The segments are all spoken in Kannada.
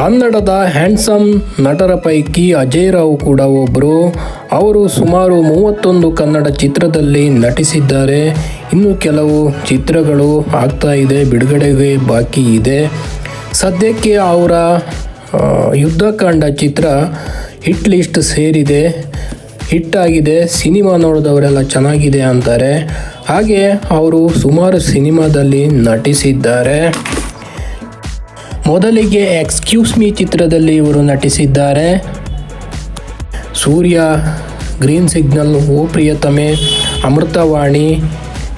ಕನ್ನಡದ ಹ್ಯಾಂಡ್ಸಮ್ ನಟರ ಪೈಕಿ ಅಜಯ್ ರಾವ್ ಕೂಡ ಒಬ್ಬರು ಅವರು ಸುಮಾರು ಮೂವತ್ತೊಂದು ಕನ್ನಡ ಚಿತ್ರದಲ್ಲಿ ನಟಿಸಿದ್ದಾರೆ. ಇನ್ನು ಕೆಲವು ಚಿತ್ರಗಳು ಆಗ್ತಾ ಇದೆ, ಬಿಡುಗಡೆಗೆ ಬಾಕಿ ಇದೆ. ಸದ್ಯಕ್ಕೆ ಅವರ ಯುದ್ಧಕಾಂಡ ಚಿತ್ರ ಹಿಟ್ ಲಿಸ್ಟ್ ಸೇರಿದೆ. ಹಿಟ್ಟಾಗಿದೆ ಸಿನಿಮಾ ನೋಡಿದವರೆಲ್ಲ ಚೆನ್ನಾಗಿದೆ ಅಂತಾರೆ. ಹಾಗೆ ಅವರು ಸುಮಾರು ಸಿನಿಮಾದಲ್ಲಿ ನಟಿಸಿದ್ದಾರೆ. ಮೊದಲಿಗೆ ಎಕ್ಸ್ಕ್ಯೂಸ್ ಮೀ ಚಿತ್ರದಲ್ಲಿ ಇವರು ನಟಿಸಿದ್ದಾರೆ. ಸೂರ್ಯ ಗ್ರೀನ್ ಸಿಗ್ನಲ್ ಓ ಪ್ರಿಯತಮೆ, ಅಮೃತವಾಣಿ,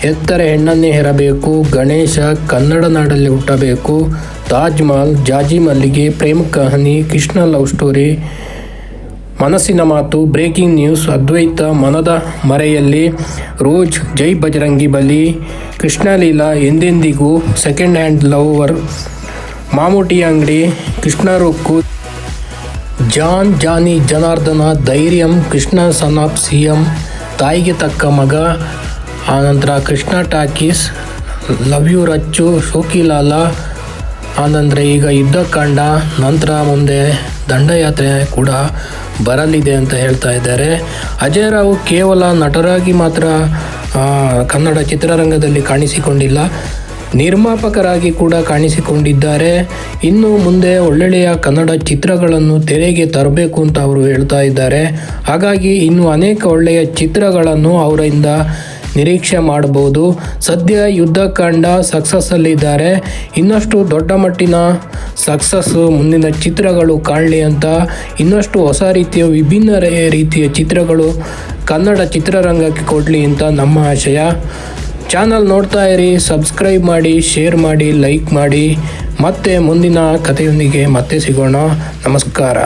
ಎತ್ತರ ಹೆಣ್ಣನ್ನೇ ಹೆರಬೇಕು, ಗಣೇಶ, ಕನ್ನಡ ನಾಡಲ್ಲಿ ಹುಟ್ಟಬೇಕು ತಾಜ್ ಮಹಲ್ ಜಾಜಿ ಮಲ್ಲಿಗೆ, ಪ್ರೇಮ್ ಕಹನಿ, ಕೃಷ್ಣ ಲವ್ ಸ್ಟೋರಿ ಮನಸ್ಸಿನ ಮಾತು ಬ್ರೇಕಿಂಗ್ ನ್ಯೂಸ್ ಅದ್ವೈತ, ಮನದ ಮರೆಯಲ್ಲಿ, ರೋಜ್, ಜೈ ಬಜರಂಗಿ ಬಲಿ, ಕೃಷ್ಣಲೀಲಾ, ಎಂದೆಂದಿಗೂ ಸೆಕೆಂಡ್ ಹ್ಯಾಂಡ್ ಲವರ್ ಮಾಮೂಟಿ ಅಂಗಡಿ, Krishna Rukku John Johnny Janardhan, Dhairyam, Krishna son of C M ತಾಯಿಗೆ ತಕ್ಕ ಮಗ ಆನಂತರ Krishna talkies, love you Rachchu ಶೋಕಿಲಾಲ ಆನಂತರ ಈಗ ಯುದ್ಧಕಾಂಡ ನಂತರ ಮುಂದೆ ದಂಡಯಾತ್ರೆ ಕೂಡ ಬರಲಿದೆ ಅಂತ ಹೇಳ್ತಾ ಇದ್ದಾರೆ. ಅಜಯ್ ರಾವ್ ಕೇವಲ ನಟರಾಗಿ ಮಾತ್ರ ಕನ್ನಡ ಚಿತ್ರರಂಗದಲ್ಲಿ ಕಾಣಿಸಿಕೊಂಡಿಲ್ಲ. ನಿರ್ಮಾಪಕರಾಗಿ ಕೂಡ ಕಾಣಿಸಿಕೊಂಡಿದ್ದಾರೆ. ಇನ್ನು ಮುಂದೆ ಒಳ್ಳೊಳ್ಳೆಯ ಕನ್ನಡ ಚಿತ್ರಗಳನ್ನು ತೆರೆಗೆ ತರಬೇಕು ಅಂತ ಅವರು ಹೇಳ್ತಾ ಇದ್ದಾರೆ. ಹಾಗಾಗಿ ಇನ್ನು ಅನೇಕ ಒಳ್ಳೆಯ ಚಿತ್ರಗಳನ್ನು ಅವರಿಂದ ನಿರೀಕ್ಷೆ ಮಾಡಬಹುದು. ಸದ್ಯ ಯುದ್ಧಕಾಂಡ ಸಕ್ಸಸ್ಸಲ್ಲಿದ್ದಾರೆ. ಇನ್ನಷ್ಟು ದೊಡ್ಡ ಮಟ್ಟಿನ ಸಕ್ಸಸ್ಸು ಮುಂದಿನ ಚಿತ್ರಗಳು ಕಾಣಲಿ ಅಂತ ಇನ್ನಷ್ಟು ಹೊಸ ರೀತಿಯ ವಿಭಿನ್ನ ರೀತಿಯ ಚಿತ್ರಗಳು ಕನ್ನಡ ಚಿತ್ರರಂಗಕ್ಕೆ ಕೊಡಲಿ ಅಂತ ನಮ್ಮ ಆಶಯ. ಚಾನಲ್ ನೋಡ್ತಾ ಇರಿ ಸಬ್ಸ್ಕ್ರೈಬ್ ಮಾಡಿ ಶೇರ್ ಮಾಡಿ ಲೈಕ್ ಮಾಡಿ. ಮತ್ತೆ ಮುಂದಿನ ಕಥೆಯೊಂದಿಗೆ ಮತ್ತೆ ಸಿಗೋಣ. ನಮಸ್ಕಾರ.